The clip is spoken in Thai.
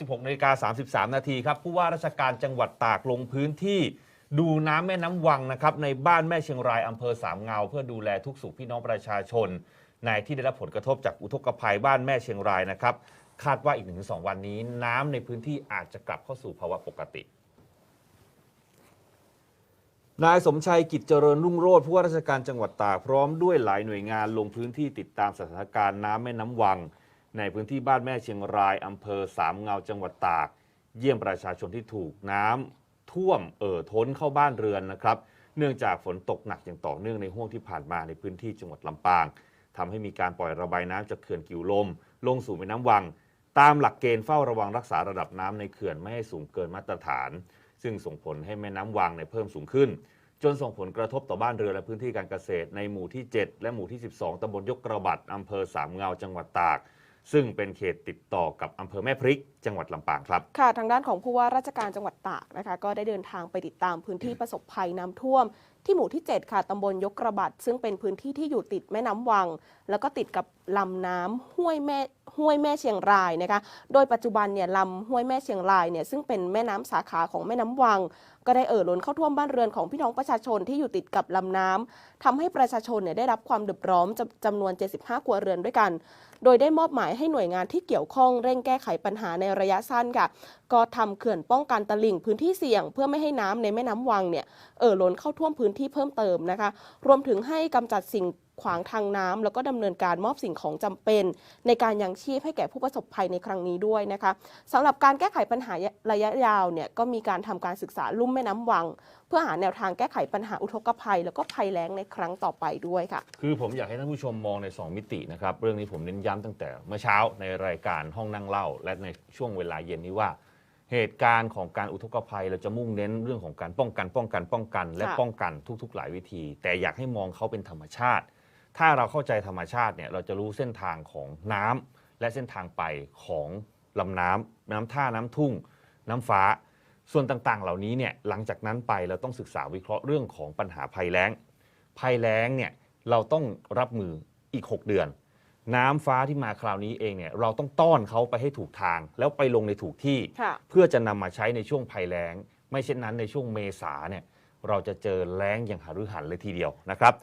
16นาฬิกา33 นาทีครับ ผู้ว่าราชการจังหวัดตากลงพื้นที่ ดูน้ำแม่น้ำวังนะครับ ในบ้านแม่เชียงรายอำเภอสามเงา เพื่อดูแลทุกสุขพี่น้องประชาชน ในที่ได้รับผลกระทบจากอุทกภัยบ้านแม่เชียงรายนะครับ คาดว่าอีก1-2วันนี้ น้ำในพื้นที่อาจจะกลับเข้าสู่ภาวะปกตินายสมชัยกิจเจริญรุ่งโรจน์ผู้ว่าราชการจังหวัดตากพร้อมด้วยหลายหน่วยงานลงพื้นที่ติดตามสถานการณ์น้ำแม่น้ำวัง ในพื้นที่บ้านแม่เชียงรายอำเภอสามเงาจังหวัดตาก เยี่ยมประชาชนที่ถูกน้ำท่วมเอ่อท้นเข้าบ้านเรือนนะครับ เนื่องจากฝนตกหนักอย่างต่อเนื่องในห่วงที่ผ่านมาในพื้นที่จังหวัดลำปางทำให้มีการปล่อยระบายน้ำจากเขื่อนกิวลม ลงสู่แม่น้ำวัง ตามหลักเกณฑ์เฝ้าระวังรักษาระดับน้ำในเขื่อนไม่ให้สูงเกินมาตรฐาน ซึ่งส่งผลให้แม่น้ำวังในเพิ่มสูงขึ้น จนส่งผลกระทบต่อบ้านเรือนและพื้นที่การเกษตรในหมู่ที่ 7 และหมู่ที่ 12ตำบลยกกระบัดอำเภอสามเงาจังหวัดตาก ซึ่งเป็นเขตติดต่อกับอำเภอแม่พริกจังหวัดลำปางครับ ค่ะ ทางด้านของผู้ว่าราชการจังหวัดตากนะคะ ก็ได้เดินทางไปติดตามพื้นที่ประสบภัยน้ำท่วม ที่หมู่ที่ 7 ค่ะตำบลยกกระบัด ซึ่งเป็นพื้นที่ที่อยู่ติดแม่น้ำวัง แล้วก็ติดกับลำน้ำห้วยแม่ห้วยแม่เชียงรายนะคะ โดยปัจจุบันเนี่ยลำห้วยแม่เชียงรายเนี่ยซึ่งเป็นแม่น้ำสาขาของแม่น้ำวัง ก็ได้เอ่อล้นเข้าท่วมบ้านเรือนของพี่น้องประชาชนที่อยู่ติดกับลำน้ำทำให้ประชาชนเนี่ยได้รับความเดือดร้อนจำจำนวน 75 ครัวเรือนด้วยกัน โดยได้มอบหมายให้หน่วยงานที่เกี่ยวข้องเร่งแก้ไขปัญหาในระยะสั้นค่ะ ก็ทำเขื่อนป้องกันตลิ่งพื้นที่เสี่ยง เพื่อไม่ให้น้ำในแม่น้ำวังเนี่ยเอ่อล้นเข้าท่วมพื้นที่เพิ่มเติมนะคะ รวมถึงให้กำจัดสิ่ง ขวางทางน้ำแล้วก็ดำเนินการมอบสิ่งของจำเป็น ในการยังชีพให้แก่ผู้ประสบภัยในครั้งนี้ด้วยนะคะสำหรับการแก้ไขปัญหาระยะยาวเนี่ยก็มีการทำการศึกษาลุ่มแม่น้ำวัง เพื่อหาแนวทางแก้ไขปัญหาอุทกภัย แล้วก็ภัยแล้งในครั้งต่อไปด้วยค่ะ คือผมอยากให้ท่านผู้ชมมองใน 2 มิตินะครับเรื่องนี้ผมเน้นย้ำตั้งแต่เมื่อเช้าในรายการห้องนั่งเล่า และในช่วงเวลาเย็นนี้ว่าเหตุการณ์ของการอุทกภัยเราจะมุ่งเน้นเรื่องของการป้องกันป้องกันป้องกัน และค่ะป้องกันทุกๆ หลายวิธี แต่อยากให้มองเขาเป็นธรรมชาติ ถ้าเราเข้าใจธรรมชาติเนี่ยเราจะรู้เส้นทางของน้ำและเส้นทางไปของลำน้ำน้ำท่าน้ำทุ่ง น้ำฟ้า ส่วนต่างๆ เหล่านี้เนี่ยหลังจากนั้นไปเราต้องศึกษาวิเคราะห์เรื่องของปัญหาภัยแล้งภัยแล้งเนี่ยเราต้องรับมืออีก 6 เดือน น้ำฟ้าที่มาคราวนี้เองเนี่ยเราต้องต้อนเขาไปให้ถูกทาง แล้วไปลงในถูกที่ค่ะเพื่อจะนำมาใช้ในช่วงภัยแล้ง ไม่เช่นนั้นในช่วงเมษาเนี่ยเราจะเจอแล้งอย่างหฤหันเลยทีเดียวนะครับ